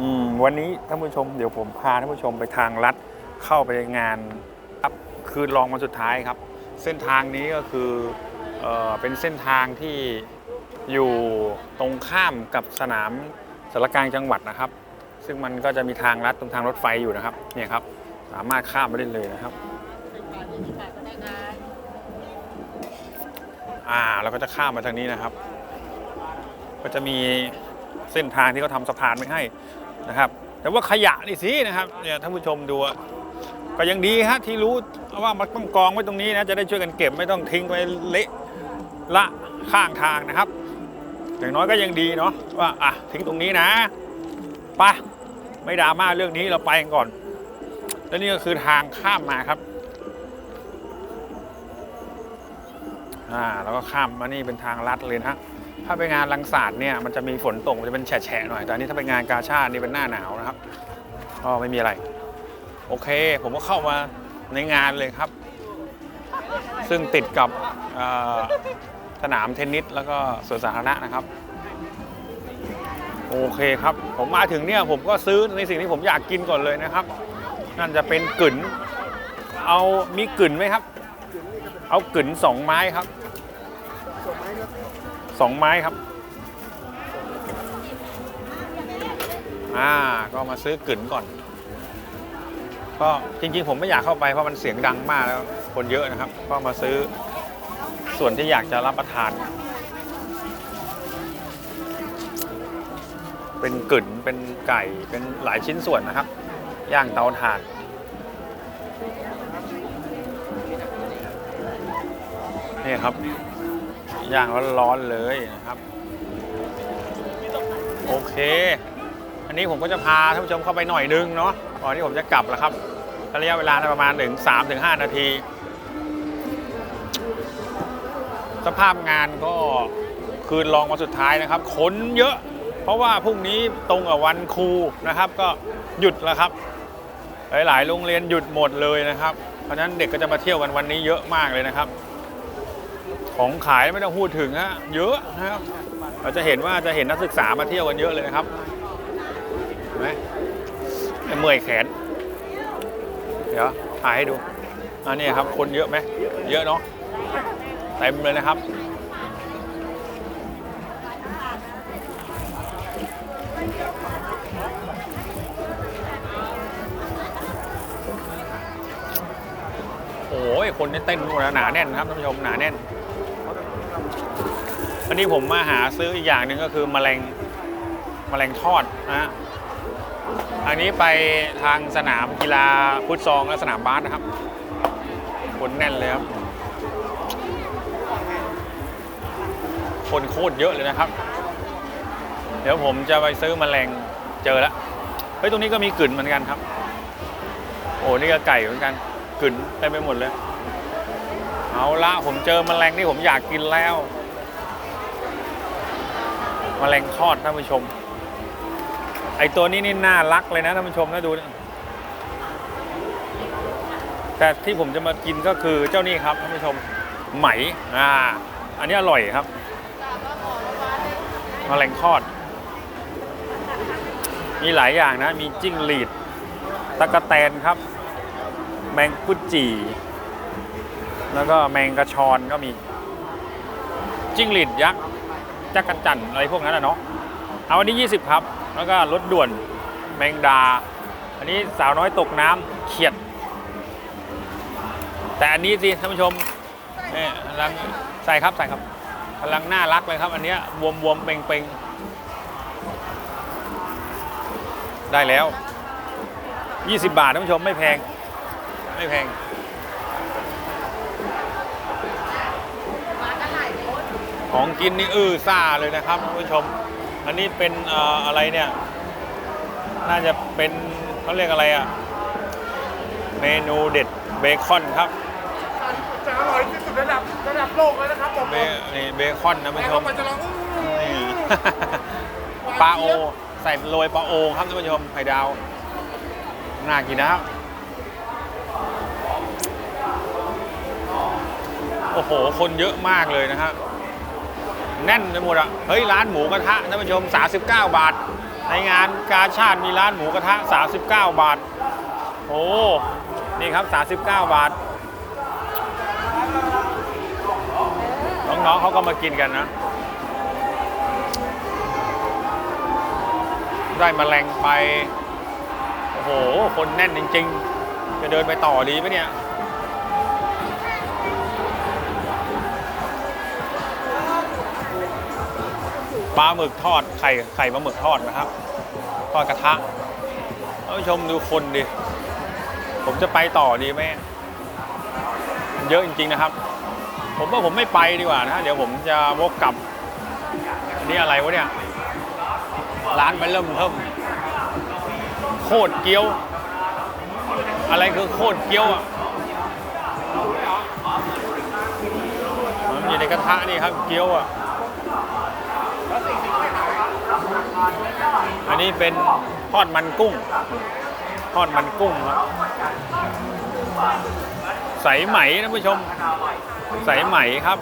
อืมวันนี้ท่านผู้ชมเดี๋ยวผมพาท่านผู้ชมไปทางลัดเข้าไปงานครับคือลองมาสุดท้ายครับ เส้นทางนี้ก็คือเออเป็นเส้นทางที่อยู่ตรงข้ามกับสนามสารกลางจังหวัดนะครับ ซึ่งมันก็จะมีทางลัดตรงทางรถไฟอยู่นะครับเนี่ยครับสามารถข้ามไปได้เลยนะครับอ่าเราก็จะข้ามมาทางนี้นะครับ ก็จะมีเส้นทางที่เขาทำสะพานไว้ให้ นะครับ แต่ว่าขยะนี่สินะครับเนี่ยท่านผู้ชมดูก็ยังดีฮะที่รู้ว่ามันต้องกองไว้ตรงนี้นะจะได้ช่วยกันเก็บไม่ต้องทิ้งไว้เละละข้างทางนะครับ อย่างน้อยก็ยังดีเนาะว่าอะทิ้งตรงนี้นะไปะไม่ดราม่าเรื่องนี้เราไปกันก่อน แล้วนี่ก็คือทางข้ามมาครับอ่าแล้วก็ข้ามมานี่เป็นทางลัดเลยนะ ถ้าไปงานลังศาสตร์เนี่ยมันจะมีฝนตกมันจะเป็นแฉะๆหน่อยแต่อันนี้ถ้าไปงานกาชาตินี่เป็นหน้าหนาวนะครับก็ไม่มีอะไร โอเค ผมก็เข้ามาในงานเลยครับ ซึ่งติดกับสนามเทนนิสแล้วก็สวนสาธารณะนะครับ โอเคครับ ผมมาถึงเนี่ยผมก็ซื้อในสิ่งที่ผมอยากกินก่อนเลยนะครับ นั่นจะเป็นกึ๋นเอามีกึ๋นไหมครับ เอากึ๋นสองไม้ครับ สองไม้ครับ อ่า ก็มาซื้อกึ๋นก่อน ก็จริงๆ ผมไม่อยากเข้าไปเพราะมันเสียงดังมากแล้ว คนเยอะนะครับ ก็มาซื้อส่วนที่อยากจะรับประทาน เป็นกึ๋นเป็นไก่เป็นหลายชิ้นส่วนนะครับ ย่างเตาถ่านนี่ครับ ย่างร้อนๆเลยนะครับ โอเค อันนี้ผมก็จะพาท่านผู้ชมเข้าไปหน่อยนึงเนาะก่อนที่ผมจะกลับแล้วครับระยะเวลาประมาณถึง3ถึง5นาที สภาพงานก็คืนรองวันสุดท้ายนะครับคนเยอะ เพราะว่าพรุ่งนี้ตรงกับวันครูนะครับ ก็หยุดแล้วครับ หลาย ๆ โรงเรียนหยุดหมดเลยนะครับ เพราะฉะนั้นเด็กก็จะมาเที่ยวกันวันนี้เยอะมากเลยนะครับ ของขายไม่ต้องพูดถึงฮะเยอะนะครับเราจะเห็นว่าจะเห็นนักศึกษามาเที่ยวกันเยอะเลยนะครับเห็นไหมเมื่อยแขน เดี๋ยวถ่ายให้ดูอันนี้ครับคนเยอะไหมเยอะเนาะเต็มเลยนะครับโอ้ยคนนี่เต้นหนาแน่นครับท่านผู้ชมหนาแน่น อันนี้ผมมาหาซื้ออีกอย่างหนึ่งก็คือแมลงแมลงทอดนะฮะอันนี้ไปทางสนามกีฬาฟุตซองและสนามบาสนะครับคนแน่นเลยครับ คนโคตรเยอะเลยนะครับ เดี๋ยวผมจะไปซื้อแมลงเจอแล้วเฮ้ยตรงนี้ก็มีกลิ่นเหมือนกันครับ โอ้นี่ก็ไก่เหมือนกันกลิ่นเต็มไปหมดเลย เอาละผมเจอแมลงที่ผมอยากกินแล้ว มแมลงทอดท่านผู้ชม ไอตัวนี้นี่น่ารักเลยนะท่านผู้ชมนะดูนะแต่ที่ผมจะมากินก็คือเจ้านี่ครับท่านผู้ชมไหมอ่าอันนี้อร่อยครับมแมลงทอด มีหลายอย่างนะ มีจิ้งหรีดตะกะแตนครับ แมงกุจีแล้วก็แมงกระชอนก็มีจิ้งหรีดยักษ์ จักรจันอะไรพวกนั้นนะเนาะเอาอันนี้ 20 ครับ แล้วก็รถด่วนแมงดา อันนี้สาวน้อยตกน้ำเขียด แต่อันนี้สิท่านผู้ชมเนี่ยกำลังใส่ครับใส่ครับกำลังน่ารักเลยครับ อันนี้บวมบวมเป่งเป่งได้แล้ว 20 บาทท่านผู้ชมไม่แพง ไม่แพง ของกินนี่อื้อซ่าเลยนะครับท่านผู้ชม อันนี้เป็นเอ่ออะไรเนี่ย น่าจะเป็นเขาเรียกอะไรอะเมนูเด็ดเบคอนครับจะอร่อยที่สุดระดับระดับโลกเลยนะครับผมเบนี่เบคอนนะท่านแล้ผู้ชวมมันจะลองอื้อนี่ปลาโอ ใส่โรยปลาโอครับท่านผู้ชมไข่ดาว น่ากินนะครับโอ้โห คนเยอะมากเลยนะครับ แน่นไปหมดอะ เฮ้ย ร้านหมูกระทะท่านผู้ชม 39 บาท ในงานกาชาติมีร้านหมูกระทะ 39 บาท โอ้ นี่ครับ 39 บาท น้องๆเขาก็มากินกันนะ ได้มแมลงไป โอ้โห คนแน่นจริง ๆ จะเดินไปต่อดีไหมเนี่ย ปลาหมึกทอดไข่ไข่ปลาหมึกทอดนะครับทอดกระทะท่านผู้ชมดูคนดิ ผมจะไปต่อดีไหมเยอะจริง ๆนะครับ ผมว่าผมไม่ไปดีกว่านะเดี๋ยวผมจะวกกลับอันนี้อะไรวะเนี่ย ร้านไปเริ่มเพิ่มโคตรเกี๊ยว อะไรคือโคตรเกี๊ยวอะมันอยู่ในกระทะนี่ครับเกี๊ยวอะ อันนี้เป็นทอดมันกุ้ง ทอดมันกุ้งครับใสไหมนะผู้ชม ใสไหมครับ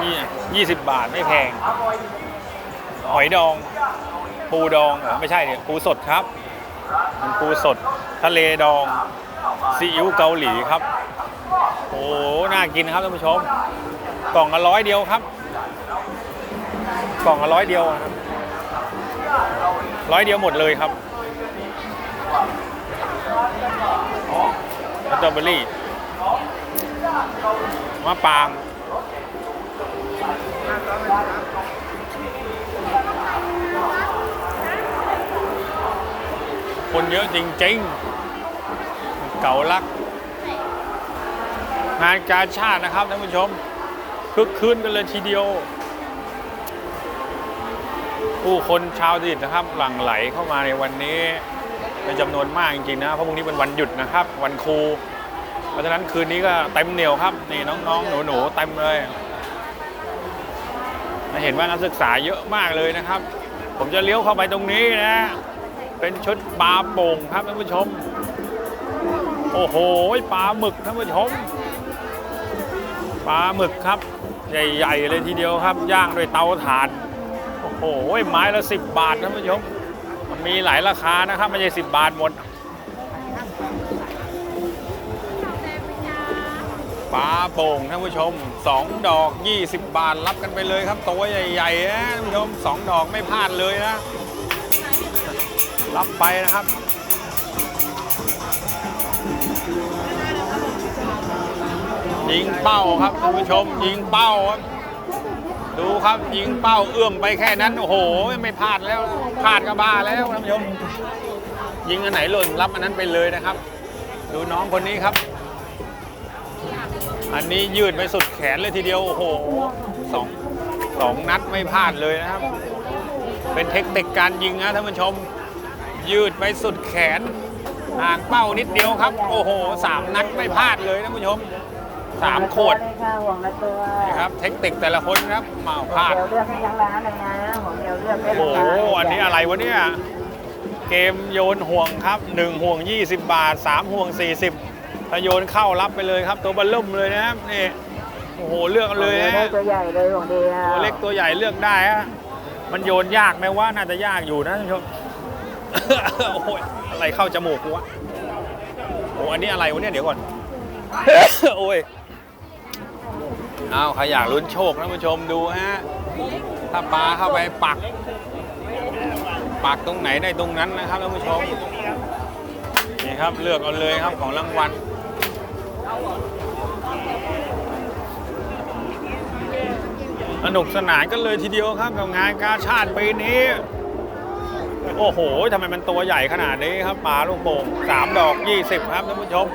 นี่ยี่สิบบาทไม่แพง หอยดอง ปูดองอไม่ใช่เนี่ยปูสดครับ มันปูสด ทะเลดอง ซีอิ๊วเกาหลีครับ โอ้น่ากินครับท่านผู้ชม กล่องละร้อยเดียวครับ กล่องละร้อยเดียวครับ ร้อยเดียวหมดเลยครับสตรอเบอรี่มะปางคนเยอะจริงๆ เก่าลัก งานการชาตินะครับท่านผู้ชมคึกคืนกันเลยทีเดียว ผู้คนชาวดิดนะครับ หลั่งไหลเข้ามาในวันนี้เป็นจำนวนมากจริงๆนะเพราะพรุ่งนี้เป็นวันหยุดนะครับ วันครู เพราะฉะนั้นคืนนี้ก็เต็มเหนียวครับ นี่น้องๆ หนูๆเต็มเลยเห็นว่านักศึกษาเยอะมากเลยนะครับ ผมจะเลี้ยวเข้าไปตรงนี้นะ เป็นชุดปลาโป่งครับท่านผู้ชม โอ้โหปลาหมึกท่านผู้ชมปลาหมึกครับ ใหญ่ๆเลยทีเดียวครับ ย่างด้วยเตาถ่าน โอ้โหไม้ละสิบบาทท่านผู้ชมมันมีหลายราคานะครับไม่ใช่สิบบาทหมดปลาโป่งท่านผู้ชมสองดอก 20 บาทรับกันไปเลยครับ ตัวใหญ่ๆนะท่านผู้ชมสองดอกไม่พลาดเลยนะ รับไปนะครับยิงเป้าครับท่านผู้ชมยิงเป้าครับ ดูครับยิงเป้าเอื้อมไปแค่นั้น โอ้โห ไม่พลาดแล้วพลาดก็บ้าแล้วท่านผู้ชมยิงอันไหนหล่นรับอันนั้นไปเลยนะครับ ดูน้องคนนี้ครับ อันนี้ยืดไปสุดแขนเลยทีเดียวโอ้โหสองสองนัดไม่พลาดเลยนะครับ เป็นเทคนิคการยิงนะท่านผู้ชม ยืดไปสุดแขนห่างเป้านิดเดียวครับ โอ้โหสามนัดไม่พลาดเลยท่านผู้ชม สามขวดเลยค่ะห่วงละตัวนี่ครับเทคนิคแต่ละคนนะครับเมาพลาดเดี๋ยวเลือกให้ทั้งร้านเลยนะห่วงเดียวเลือกได้โอ้ทั้งโหร้านอันนี้อะไรวะเนี่ยเกมโยนห่วงครับ1ห่วง 20 บาท 3 ห่วง 40ถ้าโยนเข้ารับไปเลยครับ ตัวบัลลุ่มเลยนะครับนี่โอ้โหเลือกเอาเลยห่วงนะดีวได้ตัวใหญ่เลยห่วงเดียวตัวเล็กตัวใหญ่เลือกได้ฮะมันโยนยากไหมว่าน่าจะยากอยู่นะท่านผู้ชมโอ้ยอะไรเข้าจมูกกูวะโอ้อันนี้อะไรวะเนี่ยเดี๋ยวก่อนโอ้ย เอาใครอยากลุ้นโชคท่านผู้ชมดูฮะ ถ้าปลาเข้าไปปัก ปักตรงไหนได้ตรงนั้นนะครับท่านผู้ชม นี่ครับเลือกเอาเลยครับของรางวัลสนุกสนานกันเลยทีเดียวครับกับงานกาชาติปีนี้ โอ้โหทำไมมันตัวใหญ่ขนาดนี้ครับปลาลูกโป่งสามดอก 20 ครับท่านผู้ชม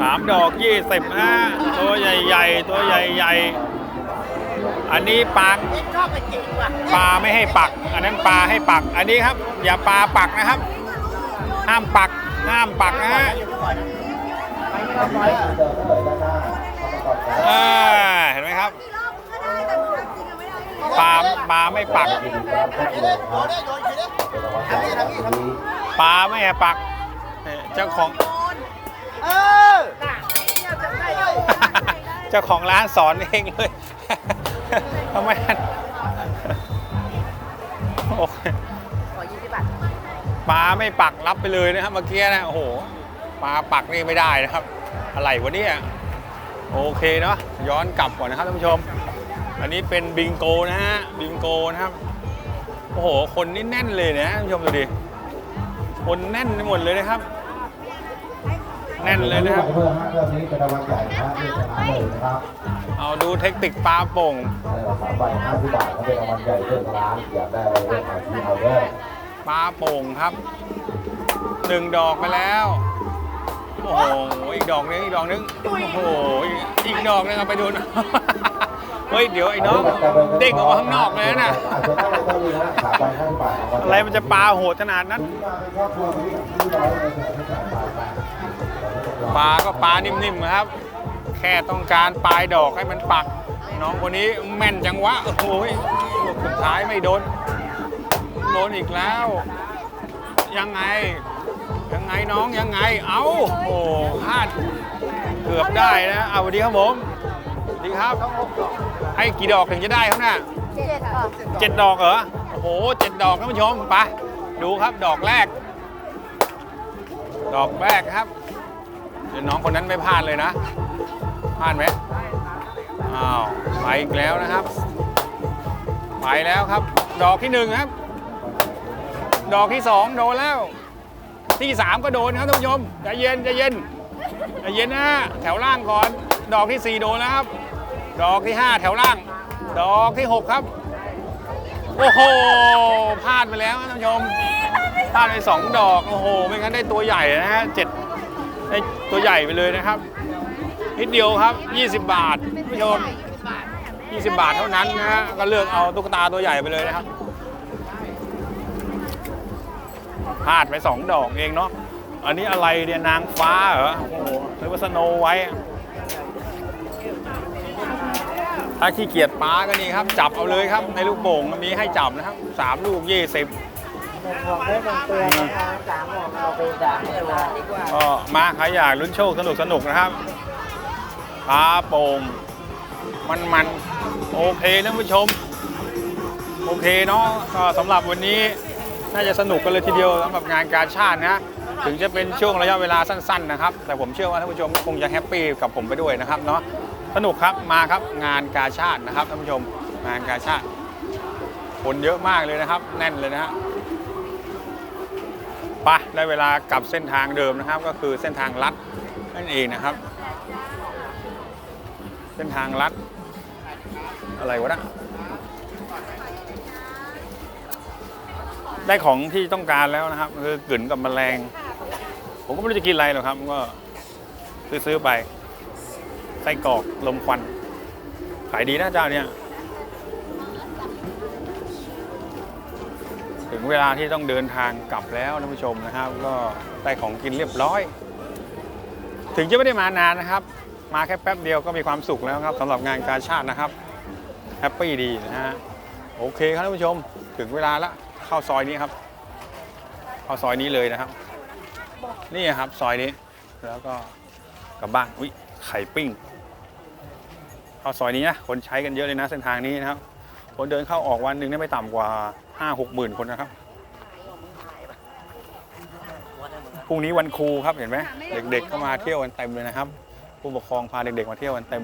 สามดอก20ฮะตัวใหญ่ๆ ตัวใหญ่ๆ อันนี้ปลาปลาไม่ให้ปัก อันนั้นปลาให้ปัก อันนี้ครับ อย่าปลาปักนะครับ ห้ามปัก ห้ามปักนะฮะอ่าเห็นไหมครับปลาปลาไม่ปักปลาไม่ให้ปักเนี่ยเจ้าของเออ เจ้าของร้านสอนเองเลยทำไมโอ้ยปลาไม่ปักรับไปเลยนะครับเมื่อกี้นะโอ้โหปลาปักนี่ไม่ได้นะครับ อะไรวะเนี่ยโอเคเนาะย้อนกลับก่อนนะครับท่านผู้ชม อันนี้เป็นบิงโกนะฮะบิงโกนะครับโอ้โหคนนี่แน่นเลยนะท่านผู้ชมดูดิคนแน่นไปหมดเลยนะครับ แน่นเลยนะครับ เพื่อฮะเรื่องนี้เป็นรางวัลใหญ่นะที่ชนะเลยนะครับเอาดูเทคนิคปลาโป่งในราคาใบ50บาทก็เป็นรางวัลใหญ่เรื่องร้านอยากได้อะไรเรื่องอาชีพเอาเด้อปลาโป่งครับหนึ่งดอกไปแล้ว โอ้โห อีกดอกนึงอีกดอกนึง โอ้โห อีกดอกนึงเอาไปดูหนะ เฮ้ย เดี๋ยวไอ้น้องเด้งออกมาข้างนอกเลยนะ อาจจะได้เท่านี้นะขาใบ50บาทอะไรมันจะปลาโหดขนาดนั้น ถึงมาเป็นครอบครัวนี้ที่ร้อยในแถวที่จ่ายปลายไปปลาก็ปลานิ่มๆนะครับ แค่ต้องการปลายดอกให้มันปัก น้องคนนี้แม่นจังวะ โอ้โหลูกสุดท้ายไม่โดน โดนอีกแล้ว ยังไง ยังไงน้องยังไง เอาโอ้พลาดเกือบได้นะ เอาสวัสดีครับผมสวัสดีครับให้กี่ดอกถึงจะได้ครับเนี่ยเจ็ดค่ะเจ็ดดอกเหรอ โอ้โหเจ็ดดอกท่านผู้ชมไปดูครับดอกแรก ดอกแรกครับเดี๋ยว น้องคนนั้นไม่พลาดเลยนะ พลาดไหมอ้าวไปอีกแล้วนะครับ ไปแล้วครับ ดอกที่หนึ่งครับ ดอกที่สองโดนแล้ว ที่สามก็โดนครับท่านผู้ชมใจเย็นใจเย็นใจเย็นนะแถวล่างก่อน ดอกที่สี่โดนแล้วครับ ดอกที่ห้าแถวล่าง ดอกที่หกครับ โอ้โหพลาดไปแล้วท่านผู้ชมพลาดไปสองดอก โอ้โห ไม่งั้นได้ตัวใหญ่นะฮะเจ็ด ได้ตัวใหญ่ไปเลยนะครับ นิดเดียวครับ 20 บาทผู้ชม20 บาทเท่านั้นนะฮะก็เลือกเอาตุ๊กตาตัวใหญ่ไปเลยนะครับพลาดไปสองดอกเองเนาะอันนี้อะไรเนี่ยนางฟ้าเหรอโอ้โหหรือว่าสโนไว้ ถ้าขี้เกียจป้าก็นี่ครับ จับเอาเลยครับ ในลูกโป่งมีให้จับนะครับสามลูกยี่สิบ หนึ่งห่วงได้หนึ่งตัวนะคะสามห่วงเราไปสามตัวก็มาใครอยากลุ้นโชคสนุกสนุกนะครับปลาโป่งมันมันๆโอเคท่านผู้ชม โอเคเนาะก็สำหรับวันนี้น่าจะสนุกกันเลยทีเดียวสำหรับงานการชาตินะ ถึงจะเป็นช่วงระยะเวลาสั้นๆนะครับ แต่ผมเชื่อว่าท่านผู้ชมคงจะแฮปปี้กับผมไปด้วยนะครับเนาะสนุกครับมาครับงานกาชาตินะครับท่านผู้ชมงานกาชาติคนเยอะมากเลยนะครับ แน่นเลยนะฮะ ไปได้เวลากลับเส้นทางเดิมนะครับ ก็คือเส้นทางลัดนั่นเองนะครับ เส้นทางลัด อะไรวะนะได้ของที่ต้องการแล้วนะครับ คือกลืนกับแมลง ผมก็ไม่รู้จะกินอะไรหรอกครับก็ซื้อๆไปไส้กรอกลมควันขายดีนะเจ้าเนี่ย เวลาที่ต้องเดินทางกลับแล้วท่านผู้ชมนะครับ ก็ได้ของกินเรียบร้อย ถึงจะไม่ได้มานานนะครับ มาแค่แป๊บเดียวก็มีความสุขแล้วครับสำหรับงานการชาตินะครับแฮปปี้ดีนะฮะโอเคครับท่านผู้ชม ถึงเวลาละเข้าซอยนี้ครับ เข้าซอยนี้เลยนะครับ นี่ครับซอยนี้แล้วก็กลับบ้านอุ้ยไข่ปิ้งเข้าซอยนี้นะคนใช้กันเยอะเลยนะเส้นทางนี้นะครับคนเดินเข้าออกวันหนึ่งนี่ไม่ต่ำกว่า 5 6หกหมื่นคนนะครับพรุ่งนี้วันครูครับเห็นไหมเด็กๆก็มาเที่ยวกันเต็มเลยนะครับ ผู้ปกครองพาเด็กๆมาเที่ยวกันเต็ม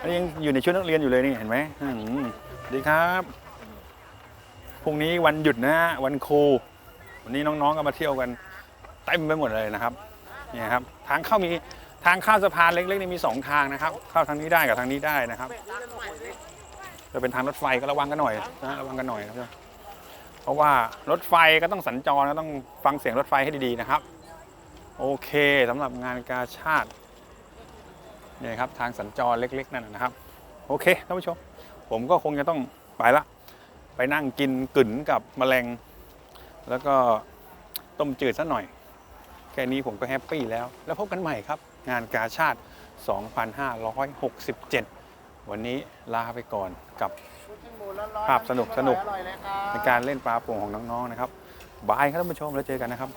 อันนี้ยังอยู่ในชุดนักเรียนอยู่เลยนี่เห็นไหมสวัสดีครับพรุ่งนี้วันหยุดนะฮะวันครูวันนี้น้องๆก็มาเที่ยวกันเต็มไปหมดเลยนะครับนี่ครับทางเข้ามีทางเข้าสะพานเล็กๆนี่มีสองทางนะครับ เข้าทางนี้ได้กับทางนี้ได้นะครับ จะเป็นทางรถไฟก็ระวังกันหน่อยนะระวังกันหน่อยนะครับ เพราะว่ารถไฟก็ต้องสัญจรก็ต้องฟังเสียงรถไฟให้ดีๆนะครับ โอเคสำหรับงานกาชาตินี่ครับทางสัญจรเล็ก ๆ นั่นนะครับ โอเคท่านผู้ชม ผมก็คงจะต้องไปละ ไปนั่งกินกึ่นกับแมลง แล้วก็ต้มจืดซะหน่อย แค่นี้ผมก็แฮปปี้แล้ว แล้วพบกันใหม่ครับ งานกาชาติ 2567 วันนี้ลาไปก่อนกับ ภาพสนุกสนุกในการเล่นปลาโป่งของน้องๆนะครับบายครับท่านผู้ชมแล้วเจอกันนะครับ